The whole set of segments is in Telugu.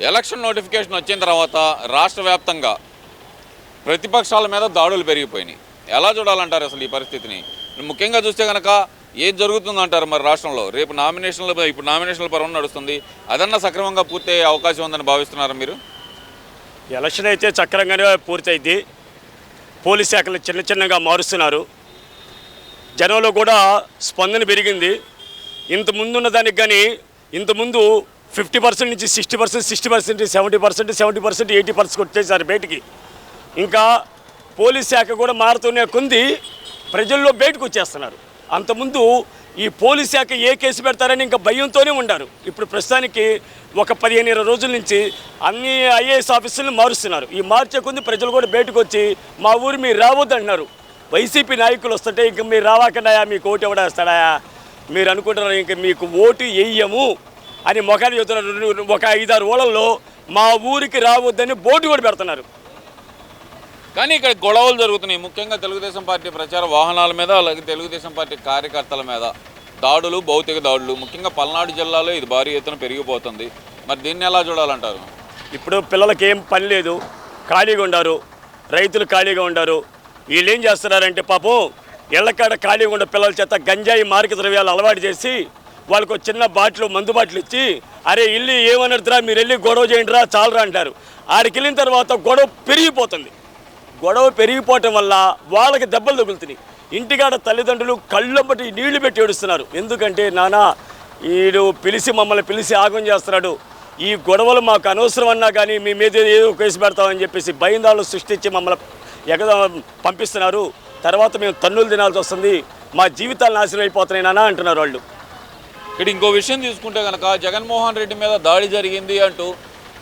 ఎలక్షన్ నోటిఫికేషన్ వచ్చిన తర్వాత రాష్ట్ర వ్యాప్తంగా ప్రతిపక్షాల మీద దాడులు పెరిగిపోయినాయి. ఎలా చూడాలంటారు అసలు ఈ పరిస్థితిని? ముఖ్యంగా చూస్తే కనుక ఏం జరుగుతుందంటారు మరి రాష్ట్రంలో? రేపు నామినేషన్లు ఇప్పుడు నామినేషన్ల పర్వం నడుస్తుంది. అదన్నా సక్రమంగా పూర్తయ్యే అవకాశం ఉందని భావిస్తున్నారు మీరు? ఎలక్షన్ అయితే చక్రంగానే పూర్తయింది. పోలీస్ శాఖలు చిన్న చిన్నగా మారుస్తున్నారు. జనంలో కూడా స్పందన పెరిగింది. ఇంత ముందున్న దానికి కానీ ఇంతకుముందు ఫిఫ్టీ పర్సెంట్ నుంచి sixty percent sixty percent seventy percent seventy percent eighty percent వచ్చేసారు బయటికి. ఇంకా పోలీస్ శాఖ కూడా మారుతూనే కొంది ప్రజల్లో బయటకు వచ్చేస్తున్నారు. అంతకుముందు ఈ పోలీస్ శాఖ ఏ కేసు పెడతారని ఇంకా భయంతోనే ఉండారు. ఇప్పుడు ప్రస్తుతానికి ఒక పదిహేను ఇరవై రోజుల నుంచి అన్ని ఐఏఎస్ ఆఫీసులను మారుస్తున్నారు. ఈ మార్చే కొంది ప్రజలు కూడా బయటకు వచ్చి మా ఊరు మీరు రావద్దు అంటున్నారు వైసీపీ నాయకులు వస్తుంటే ఇంక మీరు రావాకడాయా మీకు ఓటు ఎవడేస్తాడా? మీరు అనుకుంటున్నారు ఇంక మీకు ఓటు వేయము అని మొఖాన్ని చెబుతున్నారు ఒక ఐదారు ఊళ్ళల్లో మా ఊరికి రావద్దని బోర్డు కూడా పెడుతున్నారు. కానీ ఇక్కడ గొడవలు జరుగుతున్నాయి. ముఖ్యంగా తెలుగుదేశం పార్టీ ప్రచార వాహనాల మీద అలాగే తెలుగుదేశం పార్టీ కార్యకర్తల మీద. దాడులు భౌతిక దాడులు. ముఖ్యంగా పల్నాడు జిల్లాలో ఇది భారీ ఎత్తున పెరిగిపోతుంది. మరి దీన్ని ఎలా చూడాలంటారు? ఇప్పుడు పిల్లలకి ఏం పని లేదు. ఖాళీగా ఉండారు. రైతులు ఖాళీగా ఉండారు. వీళ్ళు ఏం చేస్తున్నారంటే పాపం ఇళ్ళకాడ ఖాళీగా ఉండే పిల్లల చేత గంజాయి మార్క ద్రవ్యాలు అలవాటు చేసి వాళ్ళకు చిన్న బాటిల్ మందు బాటిల్ ఇచ్చి అరే ఇల్లు ఏమన్నట్టురా మీరు వెళ్ళి గొడవ చేయండిరా చాలరా అంటారు. ఆడికి వెళ్ళిన తర్వాత గొడవ పెరిగిపోతుంది. గొడవ పెరిగిపోవటం వల్ల వాళ్ళకి దెబ్బలు తగులుతున్నాయి. ఇంటికాడ తల్లిదండ్రులు కళ్ళంబటి నీళ్ళు పెట్టి ఏడుస్తున్నారు. ఎందుకంటే నానా వీడు పిలిచి మమ్మల్ని పిలిచి ఆగం చేస్తున్నాడు. ఈ గొడవలు మాకు అనవసరం అన్నా కానీ మీ మీద ఏదో కేసు పెడతామని చెప్పేసి భయందాలు సృష్టించి మమ్మల్ని ఎగద పంపిస్తున్నారు. తర్వాత మేము తన్నులు తినాల్సి వస్తుంది. మా జీవితాలు నాశనం అయిపోతున్నాయి నానా అంటున్నారు వాళ్ళు. ఇక్కడ ఇంకో విషయం తీసుకుంటే కనుక జగన్మోహన్ రెడ్డి మీద దాడి జరిగింది అంటూ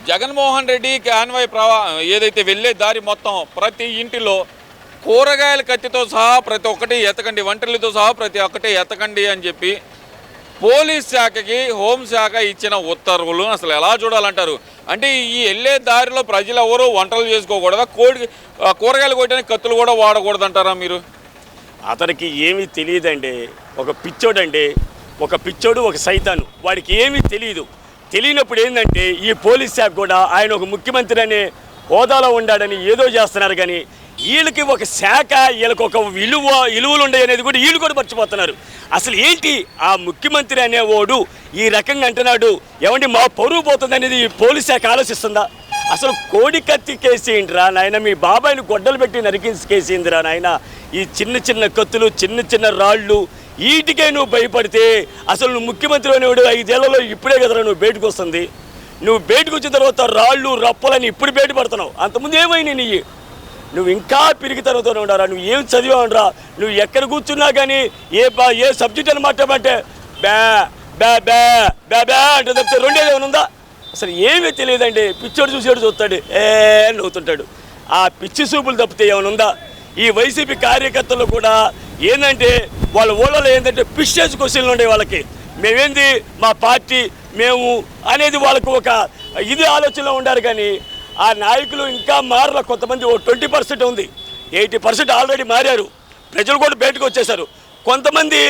జగన్మోహన్ రెడ్డి క్యాన్వాయ్ ప్రవా ఏదైతే వెళ్ళే దారి మొత్తం ప్రతి ఇంటిలో కూరగాయల కత్తితో సహా ప్రతి ఒక్కటి ఎతకండి వంటలతో సహా ప్రతి ఒక్కటి ఎతకండి అని చెప్పి పోలీస్ శాఖకి హోంశాఖ ఇచ్చిన ఉత్తర్వులు అసలు ఎలా చూడాలంటారు? అంటే ఈ వెళ్ళే దారిలో ప్రజలు ఎవరు వంటలు చేసుకోకూడదా? కోడి కూరగాయలు కొట్టడానికి కత్తులు కూడా వాడకూడదంటారా మీరు? అతనికి ఏమీ తెలియదండి. ఒక పిచ్చోడండి. ఒక పిచ్చోడు ఒక సైతాను. వాడికి ఏమీ తెలియదు తెలియనప్పుడు ఏంటంటే ఈ పోలీస్ శాఖ కూడా ఆయన ఒక ముఖ్యమంత్రి అనే హోదాలో ఉండాడని ఏదో చేస్తున్నారు కానీ వీళ్ళకి ఒక శాఖ వీళ్ళకి ఒక విలువ విలువలు ఉన్నాయి అనేది కూడా వీళ్ళు కూడా మర్చిపోతున్నారు. అసలు ఏంటి ఆ ముఖ్యమంత్రి అనేవాడు ఈ రకంగా అంటున్నాడు? ఏమండి మా పరువు పోతుంది అనేది ఈ పోలీస్ శాఖ ఆలోచిస్తుందా? అసలు కోడి కత్తి కేసు ఏంటిరా నాయన మీ బాబాయిని గొడ్డలు పెట్టి నరికించి కేసు ఏందిరా నాయన? ఈ చిన్న చిన్న కత్తులు చిన్న చిన్న రాళ్ళు వీటికే నువ్వు భయపడితే అసలు నువ్వు ముఖ్యమంత్రి అనేవాడు ఐదేళ్ళలో ఇప్పుడే కదరా నువ్వు బయటకు వస్తుంది. నువ్వు బయటకు వచ్చిన తర్వాత రాళ్ళు రప్పలని ఇప్పుడు బయటపడుతున్నావు అంతకుముందు ఏమైనా నీ? నువ్వు ఇంకా పిరిగితనంతో ఉండరా నువ్వు ఏం చదివావునరా నువ్వు ఎక్కడ కూర్చున్నా కానీ ఏ బా ఏ సబ్జెక్ట్ అని మాట్లాడమంటే బ్యా బ్యా బ్యా బ్యా బ్యా అంటే తప్పితే రెండేది ఏమైనా ఉందా? అసలు ఏమీ తెలియదండి. పిచ్చోడు చూసేడు చూస్తాడు. ఏ అని నవ్వుతుంటాడు. ఆ పిచ్చి చూపులు తప్పితే ఏమైనా ఉందా? ఈ వైసీపీ కార్యకర్తలు కూడా ఏంటంటే వాళ్ళ ఊళ్ళలో ఏంటంటే పిచ్చేసి క్వశ్చన్లు ఉండే వాళ్ళకి. మేమేంది మా పార్టీ మేము అనేది వాళ్ళకు ఒక ఇది ఆలోచనలో ఉండారు కానీ ఆ నాయకులు ఇంకా మారల కొంతమంది ఓ ట్వంటీ పర్సెంట్ ఉంది. ఎయిటీ పర్సెంట్ ఆల్రెడీ మారారు. ప్రజలు కూడా బయటకు వచ్చేసారు కొంతమంది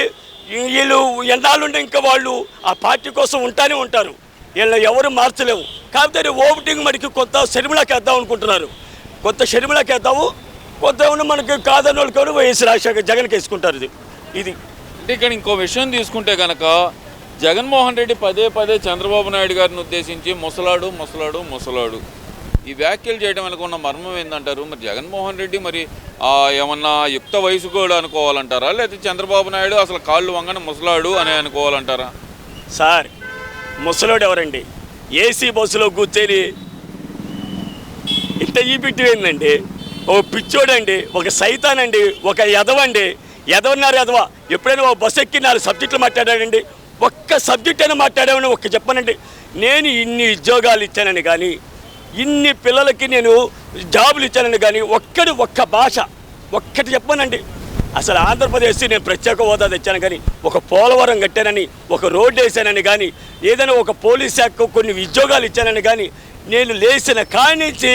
వీళ్ళు ఎన్నాళ్ళుంటే ఇంకా వాళ్ళు ఆ పార్టీ కోసం ఉంటానే ఉంటారు. వీళ్ళని ఎవరు మార్చలేము కాకపోతే ఓటింగ్ మనకి కొత్త షర్మిలాకి వేద్దాం అనుకుంటున్నారు. కొత్త షర్మిలాకి వేద్దాము కొత్త ఏమన్నా మనకి కాదని వాళ్ళకి ఎవరు వైఎస్ రాజశేఖర్ జగన్కి వేసుకుంటారు ఇది. ఇది. అంటే ఇక్కడ ఇంకో విషయం తీసుకుంటే కనుక జగన్మోహన్ రెడ్డి పదే పదే చంద్రబాబు నాయుడు గారిని ఉద్దేశించి ముసలాడు ముసలాడు ముసలాడు. ఈ వ్యాఖ్యలు చేయడం వెనక ఉన్న మర్మం ఏందంటారు? మరి జగన్మోహన్ రెడ్డి మరి ఏమన్నా యుక్త వయసు కూడా అనుకోవాలంటారా? లేకపోతే చంద్రబాబు నాయుడు అసలు కాళ్ళు వంగన ముసలాడు అని అనుకోవాలంటారా? సార్ ముసలాడు ఎవరండి? ఏసీ బస్సులో కూర్చొని ఇంత ఈ పిట్టి ఏందండి? ఓ పిచ్చోడండి ఒక సైతానండి ఒక యదవండి. ఎదవన్నారు ఎదవ. ఎప్పుడైనా ఓ బస్సు ఎక్కి నాలుగు సబ్జెక్టులు మాట్లాడాడండి. ఒక్క సబ్జెక్ట్ అయినా మాట్లాడామని ఒక్క చెప్పనండి. నేను ఇన్ని ఉద్యోగాలు ఇచ్చానని కానీ ఇన్ని పిల్లలకి నేను జాబులు ఇచ్చానని కానీ ఒక్కడి ఒక్క భాష ఒక్కటి చెప్పనండి. అసలు ఆంధ్రప్రదేశ్ నేను ప్రత్యేక హోదా తెచ్చాను కానీ ఒక పోలవరం కట్టానని ఒక రోడ్డు వేసానని కానీ ఏదైనా ఒక పోలీస్ శాఖకు కొన్ని ఉద్యోగాలు ఇచ్చానని కానీ నేను లేచిన కానించి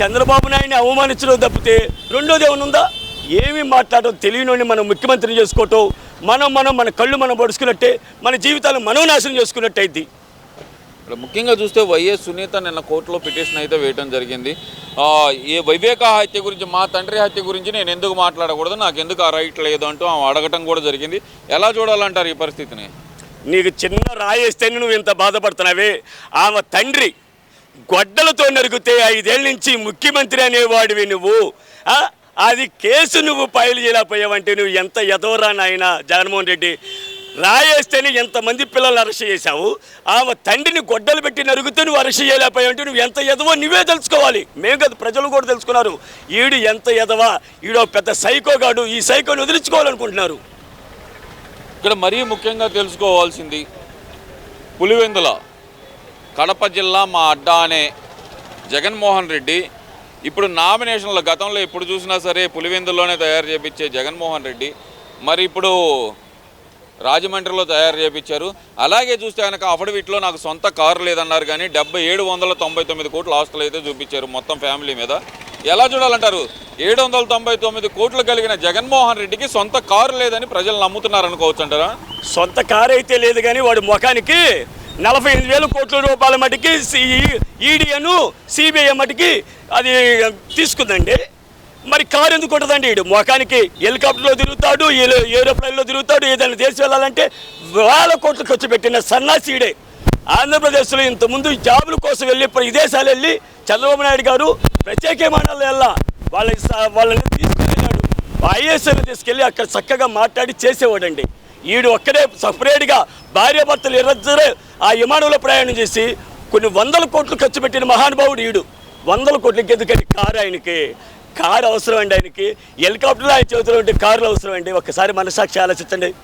చంద్రబాబు నాయుడిని అవమానించడం తప్పితే రెండోది ఏమైనా ఉందా? ఏమీ మాట్లాడడం తెలియని మనం ముఖ్యమంత్రిని చేసుకోవటం మనం మనం మన కళ్ళు మనం పడుచుకున్నట్టే మన జీవితాలు మనం నాశనం చేసుకున్నట్టు అయింది ఇక్కడ ముఖ్యంగా చూస్తే వైఎస్ సునీత నిన్న కోర్టులో పిటిషన్ అయితే వేయడం జరిగింది. ఈ వివేక హత్య గురించి మా తండ్రి హత్య గురించి నేను ఎందుకు మాట్లాడకూడదు నాకు ఎందుకు ఆ రైట్ లేదు అంటూ ఆమె అడగటం కూడా జరిగింది. ఎలా చూడాలంటారు ఈ పరిస్థితిని? నీకు చిన్న రాయేస్తేనే నువ్వు ఇంత బాధపడుతున్నావే. ఆమె తండ్రి గొడ్డలతో నరిగితే ఐదేళ్ళ నుంచి ముఖ్యమంత్రి అనేవాడివి నువ్వు? అది కేసు నువ్వు ఫైల్ చేయలేకపోయావంటే నువ్వు ఎంత ఎదవరా నాయన జగన్మోహన్ రెడ్డి? రాయేస్తేనే ఎంతమంది పిల్లల్ని అరెస్ట్ చేశావు? ఆమె తండ్రిని గొడ్డలు పెట్టి నరుగుతూ నువ్వు అరెస్ట్ చేయలేకపోయావంటే నువ్వు ఎంత ఎదవో నువ్వే తెలుసుకోవాలి. మేము కదా ప్రజలు కూడా తెలుసుకున్నారు. ఈడు ఎంత ఎదవా ఈడో పెద్ద సైకోగాడు ఈ సైకోని వదిలించుకోవాలనుకుంటున్నారు. ఇక్కడ మరీ ముఖ్యంగా తెలుసుకోవాల్సింది పులివెందుల కడప జిల్లా మా అడ్డా అనే జగన్మోహన్ రెడ్డి ఇప్పుడు నామినేషన్లు గతంలో ఎప్పుడు చూసినా సరే పులివెందుల్లోనే తయారు చేపించే జగన్మోహన్ రెడ్డి మరి ఇప్పుడు రాజమండ్రిలో తయారు చేపించారు. అలాగే చూస్తే కనుక అఫిడవిట్లో నాకు సొంత కారు లేదన్నారు కానీ డెబ్బై ఏడు వందల తొంభై తొమ్మిది కోట్ల ఆస్తులు అయితే చూపించారు మొత్తం ఫ్యామిలీ మీద. ఎలా చూడాలంటారు? ఏడు వందల తొంభై తొమ్మిది కోట్లు కలిగిన జగన్మోహన్ రెడ్డికి సొంత కారు లేదని ప్రజలు నమ్ముతున్నారు అనుకోవచ్చు అంటారా? సొంత కారు అయితే లేదు కానీ వాడి ముఖానికి నలభై ఎనిమిది వేల కోట్ల రూపాయల మటుకి ఈడీఎను సిబిఐ మటుకి అది తీసుకుందండి. మరి కారు ఎందుకు ఉంటుందండి వీడు? ముఖానికి హెలికాప్టర్లో తిరుగుతాడు ఏరో- ఏరోప్లేన్లో తిరుగుతాడు ఏదైనా దేశం వెళ్ళాలంటే వేల కోట్లు ఖర్చు పెట్టిన సన్నాసీడే ఆంధ్రప్రదేశ్లో ఇంతకుముందు జాబుల కోసం వెళ్ళి విదేశాలు వెళ్ళి చంద్రబాబు నాయుడు గారు ప్రత్యేక విమానాలు వెళ్ళా. వాళ్ళ వాళ్ళని తీసుకుని వెళ్ళాడు తీసుకెళ్ళి అక్కడ చక్కగా మాట్లాడి చేసేవాడండి. ఈడు ఒక్కడే సపరేట్గా భార్యాభర్తలు ఇరద్దరే ఆ విమానంలో ప్రయాణం చేసి కొన్ని వందల కోట్లు ఖర్చు పెట్టిన మహానుభావుడు ఈడు. వందల కోట్లకి ఎందుకండి కారు ఆయనకి. కారు అవసరం అండి ఆయనకి. హెలికాప్టర్లో ఆయన చేతిలో ఉంటే కార్లు అవసరం అండి. ఒక్కసారి మనసాక్షి ఆలోచించండి.